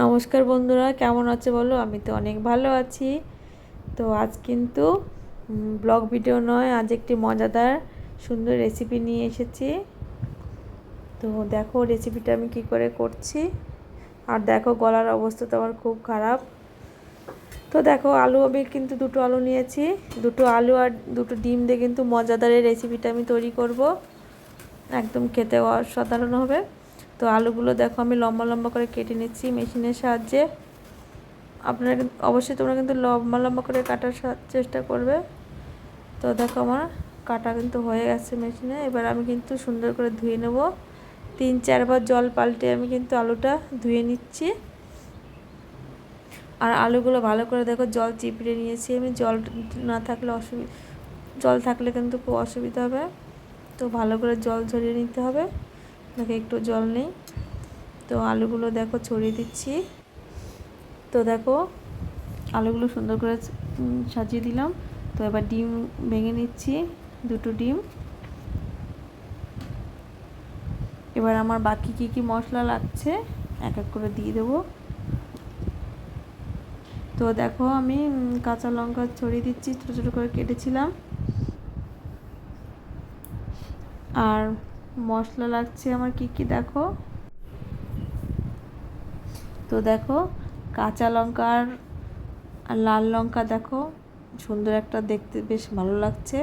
নমস্কার বন্ধুরা, কেমন আছে বলো? আমি তো অনেক ভালো আছি। তো আজ কিন্তু ব্লগ ভিডিও নয়, আজ একটি মজাদার, সুন্দর রেসিপি নিয়ে এসেছি। তো দেখো রেসিপিটা আমি কি করে করছি। আর দেখো গলার অবস্থা তো আমার খুব খারাপ। তো দেখো আলু, আমি কিন্তু দুটো আলু নিয়েছি। দুটো আলু আর দুটো ডিম দিয়ে কিন্তু মজাদার রেসিপিটা আমি তৈরি করব। একদম খেতে অসাধারণ হবে। তো আলুগুলো দেখো, আমি লম্বা লম্বা করে কেটে নিচ্ছি মেশিনের সাহায্যে। আপনারা অবশ্যই তোমরা কিন্তু লম্বা লম্বা করে কাটার চেষ্টা করবে। তো দেখো আমার কাটা কিন্তু হয়ে গেছে মেশিনে। এবার আমি কিন্তু সুন্দর করে ধুয়ে নেব। তিন চারবার জল পাল্টে আমি কিন্তু আলুটা ধুয়ে নিচ্ছি। আর আলুগুলো ভালো করে দেখো, জল চিপড়ে নিয়েছি আমি। জল না থাকলে অসুবিধা জল থাকলে কিন্তু খুব অসুবিধা হবে। তো ভালো করে জল ঝরিয়ে নিতে হবে। দেখো একটু জল নেই। তো আলুগুলো দেখো ছড়িয়ে দিচ্ছি। তো দেখো আলুগুলো সুন্দর করে সাজিয়ে দিলাম। তো এবার ডিম ভেঙে নিচ্ছি, দুটো ডিম। এবার আমার বাকি কি কি মশলা লাগছে, এক এক করে দিয়ে দেবো। তো দেখো আমি কাঁচা লঙ্কা ছড়িয়ে দিচ্ছি, ছোটো ছোটো করে কেটেছিলাম। আর মশলা লাগছে আমার কি কি দেখো? তো দেখো, কাঁচা লঙ্কার আর লাল লঙ্কা দেখো, সুন্দর একটা দেখতে বেশ ভালো লাগছে।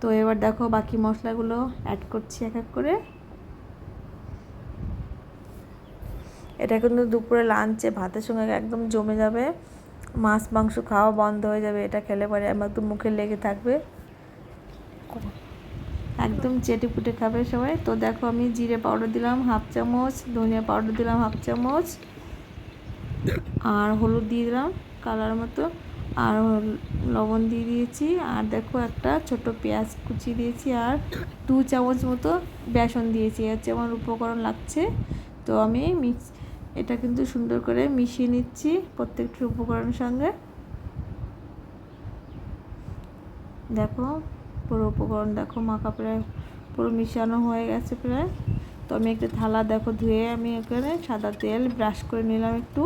তো এবার দেখো বাকি মশলাগুলো অ্যাড করছি এক এক করে। এটা কিন্তু দুপুরে লাঞ্চে ভাতের সঙ্গে একদম জমে যাবে। মাছ মাংস খাওয়া বন্ধ হয়ে যাবে, এটা খেলে পরে আমার একদম মুখে লেগে থাকবে। একদম চেটে পুটে খাবে সবাই। তো দেখো আমি জিরে পাউডার দিলাম হাফ চামচ, ধনিয়া পাউডার দিলাম হাফ চামচ। আর হলুদ দিয়ে দিলাম কালার মতো। আর লবণ দিয়ে দিয়েছি। আর দেখো একটা ছোট পেঁয়াজ কুচি দিয়েছি আর দু চামচ মতো বেসন দিয়েছি। হচ্ছে আমার উপকরণ লাগছে। তো আমি মিক্স এটা কিন্তু সুন্দর করে মিশিয়ে নিচ্ছি প্রত্যেকটি উপকরণের সঙ্গে। দেখো পুরো উপকরণ দেখো, মাখা প্রায় পুরো মিশানো হয়ে গেছে প্রায়। তো আমি একটা থালা দেখো, ধুয়ে আমি এখানে সাদা তেল ব্রাশ করে নিলাম একটু।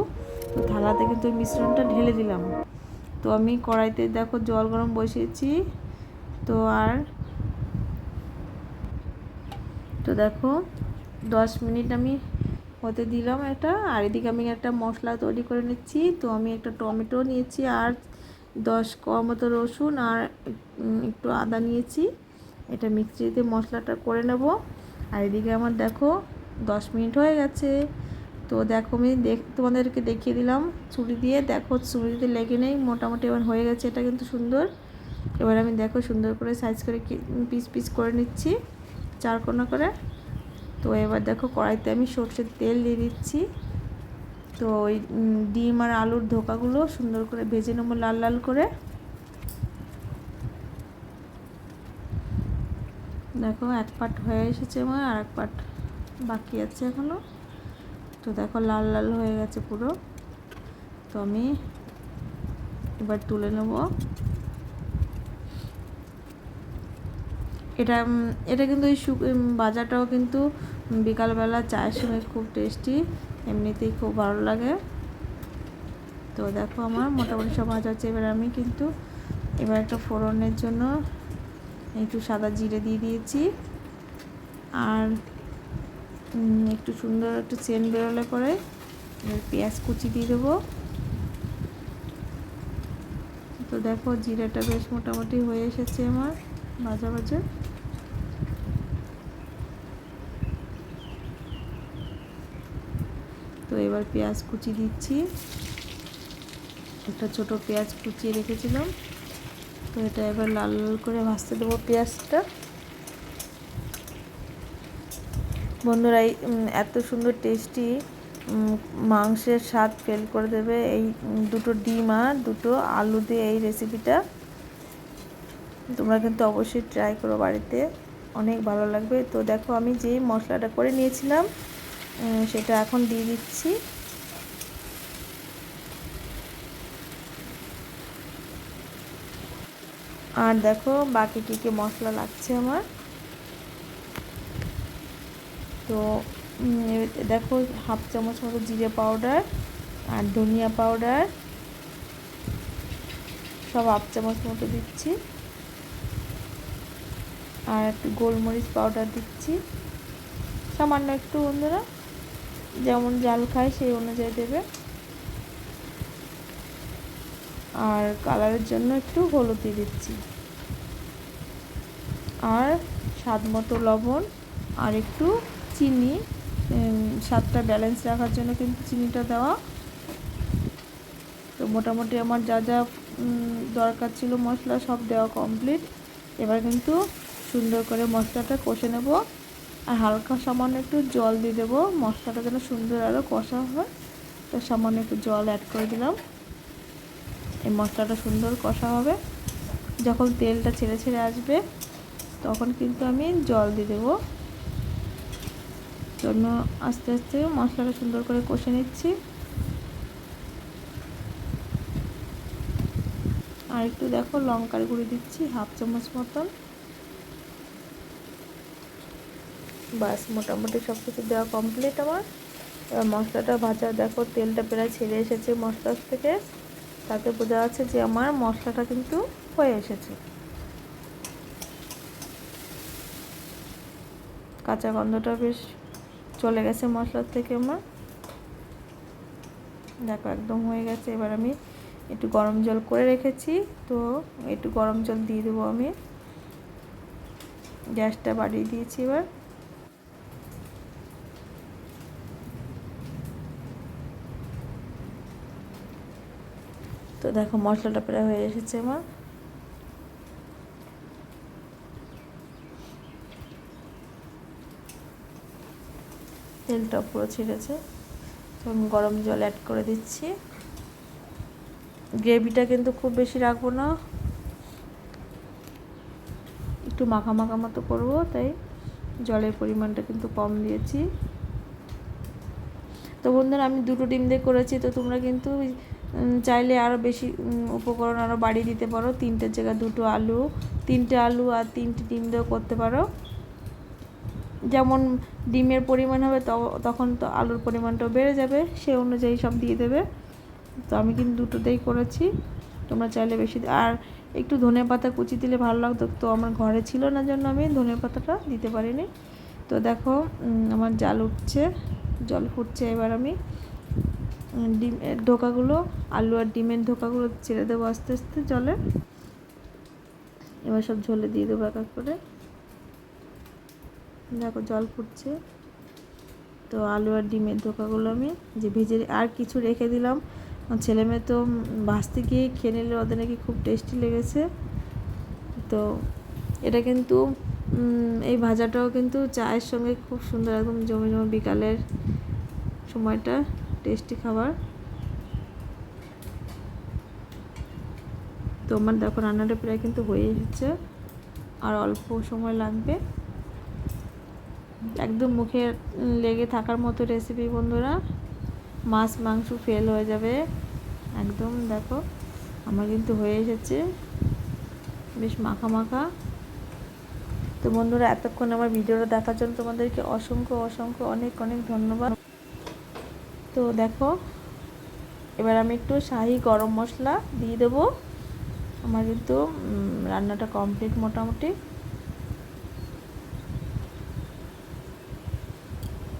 তো থালাতে কিন্তু মিশ্রণটা ঢেলে দিলাম। তো আমি কড়াইতে দেখো জল গরম বসিয়েছি। তো আর তো দেখো, দশ মিনিট আমি হতে দিলাম এটা। আর এদিকে আমি একটা মশলা তৈরি করে নিচ্ছি। তো আমি একটা টমেটো নিয়েছি আর দশ কম মতো রসুন আর একটু আদা নিয়েছি। এটা মিক্সিতে মশলাটা করে নেব। আর এদিকে আমার দেখো দশ মিনিট হয়ে গেছে। তো দেখো আমি দেখ, তোমাদেরকে দেখিয়ে দিলাম ছুরি দিয়ে। দেখো ছুরিতে লেগে নেই, মোটামুটি এবার হয়ে গেছে এটা কিন্তু সুন্দর। এবার আমি দেখো সুন্দর করে সাইজ করে পিস পিস করে নিচ্ছি চার কোনা করে। তো এবার দেখো কড়াইতে আমি সর্ষের তেল দিয়ে দিচ্ছি। তো ওই ডিম আর আলুর ধোকাগুলো সুন্দর করে ভেজে নেব লাল লাল করে। দেখো, এক পাট হয়ে এসেছে আমার আর এক পাট বাকি আছে এখনও তো দেখো, লাল লাল হয়ে গেছে পুরো। তো আমি এবার তুলে নেব। এটা এটা কিন্তু ওই বাজারটাও কিন্তু বিকালবেলা চায়ের সময় খুব টেস্টি। এমনিতেই খুব ভালো লাগে। তো দেখো আমার মোটামুটি সব ভাজা হচ্ছে। এবার আমি কিন্তু এবার একটা ফোড়নের জন্য একটু সাদা জিরে দিয়ে দিয়েছি। আর একটু সুন্দর একটু চেন বেরোলে পরে পেঁয়াজ কুচি দিয়ে দেবো। তো দেখো জিরেটা বেশ মোটামুটি হয়ে এসেছে আমার ভাজা ভাজা। এবার পেঁয়াজ কুচি দিচ্ছি। একটা ছোট পেঁয়াজ কুচিয়ে রেখেছিলাম। তো এটা এবার লাল লাল করে ভাজতে দেবো পেঁয়াজটা। বন্ধুরা এত সুন্দর টেস্টি মাংসের স্বাদ ফেল করে দেবে এই দুটো ডিম আর দুটো আলু দিয়ে এই রেসিপিটা তোমরা কিন্তু অবশ্যই ট্রাই করো বাড়িতে। অনেক ভালো লাগবে। তো দেখো, আমি যে মশলাটা করে নিয়েছিলাম সেটা এখন দিয়ে দিচ্ছি। আর দেখো, বাকি কী কী মশলা লাগছে আমার? তো দেখো, হাফ চামচ মতো জিরে পাউডার আর ধনিয়া পাউডার। সব হাফ চামচ মতো দিচ্ছি। আর একটু গোলমরিচ পাউডার দিচ্ছি। সামান্য একটু, বন্ধুরা। যেমন জাল খায়, সেই অনুযায়ী দেবে। আর কালারের জন্য একটু হলুদ দিয়ে দিচ্ছি। আর স্বাদ মতো লবণ আর একটু চিনি। স্বাদটা ব্যালেন্স রাখার জন্য কিন্তু চিনিটা দেওয়া। তো মোটামুটি আমার যা যা দরকার ছিল মশলা সব দেওয়া কমপ্লিট এবার কিন্তু সুন্দর করে মশলাটা কষে নেব। আর হালকা সামান্য একটু জল দিয়ে দেবো। মশলাটা যেন সুন্দর আরও কষা হয়। তো সামান্য একটু জল অ্যাড করে দিলাম। এই মশলাটা সুন্দর কষা হবে। যখন তেলটা ছেড়ে ছেড়ে আসবে, তখন কিন্তু আমি জল দিয়ে দেবো। জন্য আস্তে আস্তে মশলাটা সুন্দর করে কষে নিচ্ছি। আর একটু দেখো লঙ্কার গুঁড়ি দিচ্ছি, হাফ চামচ মতন। বাস, মোটামুটি সব কিছু দেওয়া কমপ্লিট আমার। এবার মশলাটা ভাজা, দেখো তেলটা প্রায় ছেড়ে এসেছে মশলার থেকে। তাতে বোঝা যাচ্ছে যে আমার মশলাটা কিন্তু হয়ে এসেছে। কাঁচা গন্ধটা বেশ চলে গেছে মশলার থেকে আমার। দেখো একদম হয়ে গেছে। এবার আমি একটু গরম জল করে রেখেছি, তো একটু গরম জল দিয়ে দেবো আমি। গ্যাসটা বাড়িয়ে দিয়েছি এবার। তো দেখো মশলাটা প্রায় হয়ে এসেছে আমার। তেলটা পুরো ছেড়েছে। তো আমি গরম জল অ্যাড করে দিচ্ছি। গ্রেভিটা কিন্তু খুব বেশি রাখব না। একটু মাখা মাখা মতো করব, তাই জলের পরিমাণটা কিন্তু কম দিয়েছি। তো বন্ধুরা, আমি দুটো ডিম দিয়ে করেছি, তো তোমরা কিন্তু চাইলে আরও বেশি উপকরণ আরও বাড়িয়ে দিতে পারো। তিনটের জায়গায় দুটো আলু, তিনটে আলু আর তিনটে ডিম দিয়েও করতে পারো। যেমন ডিমের পরিমাণ হবে তখন তো আলুর পরিমাণটাও বেড়ে যাবে, সে অনুযায়ী সব দিয়ে দেবে। তো আমি কিন্তু দুটোতেই করেছি, তোমরা চাইলে বেশি আর একটু ধনে পাতা কুচি দিলে ভালো লাগতো, তো আমার ঘরে ছিল না জন্য আমি ধনে পাতাটা দিতে পারিনি। তো দেখো আমার জাল উঠছে, জল ফুটছে এবার আমি। ডিমের ধোকাগুলো, আলু আর ডিমের ধোকাগুলো ছেড়ে দেবো আস্তে আস্তে জলে। এবার সব ঝোলে দিয়ে দেবো এক করে। দেখো জল ফুটছে। তো আলু আর ডিমের ধোকাগুলো আমি যে ভেজে আর কিছু রেখে দিলাম। ছেলে মেয়ে তো ভাজতে গিয়ে খেয়ে নিলে ওদের নাকি খুব টেস্টি লেগেছে। তো এটা কিন্তু এই ভাজাটাও কিন্তু চায়ের সঙ্গে খুব সুন্দর একদম জমে জমে বিকালের সময়টা। টেস্টি খাবার। তো আমার দেখো রান্নাটা প্রায় কিন্তু হয়ে এসেছে। আর অল্প সময় লাগবে। একদম মুখে লেগে থাকার মতো রেসিপি বন্ধুরা। মাছ, মাংস ফেল হয়ে যাবে। একদম দেখো, আমার কিন্তু হয়ে এসেছে। বেশ মাখা মাখা। তো বন্ধুরা, এতক্ষণ আমার ভিডিওটা দেখার জন্য তোমাদেরকে অসংখ্য অসংখ্য অনেক অনেক ধন্যবাদ। তো দেখো, এবার আমি একটু শাহি গরম মশলা দিয়ে দেবো। আমার কিন্তু রান্নাটা কমপ্লিট মোটামুটি।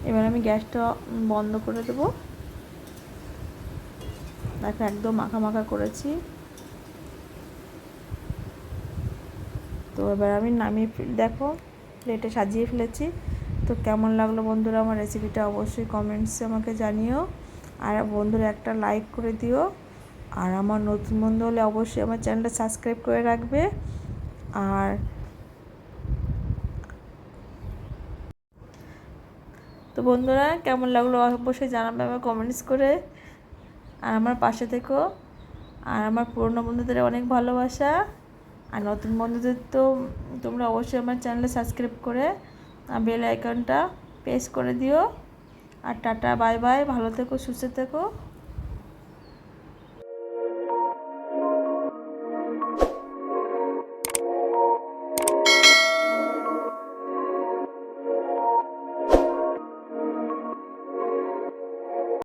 এবার আমি গ্যাসটা বন্ধ করে দেবো। দেখো, একদম মাখা মাখা করেছি। তো এবার আমি নামিয়ে দেখো প্লেটে সাজিয়ে ফেলেছি। তো কেমন লাগল বন্ধুরা আমার রেসিপিটা অবশ্যই কমেন্টসে আমাকে জানিও। আর বন্ধুরা একটা লাইক করে দিও। আর আমার নতুন বন্ধু হলে অবশ্যই আমার চ্যানেলটা সাবস্ক্রাইব করে রাখবে। আর তো বন্ধুরা কেমন লাগল অবশ্যই জানাবে আমার কমেন্টস করে। আর আমার পাশে থেকো। আর আমার পুরনো বন্ধুদের অনেক ভালোবাসা। আর নতুন বন্ধুদের তো তোমরা অবশ্যই আমার চ্যানেলে সাবস্ক্রাইব করে। বেল আইকনটা প্রেস করে দিও। আর টাটা বাই বাই ভালো থেকো সুস্থ থেকো।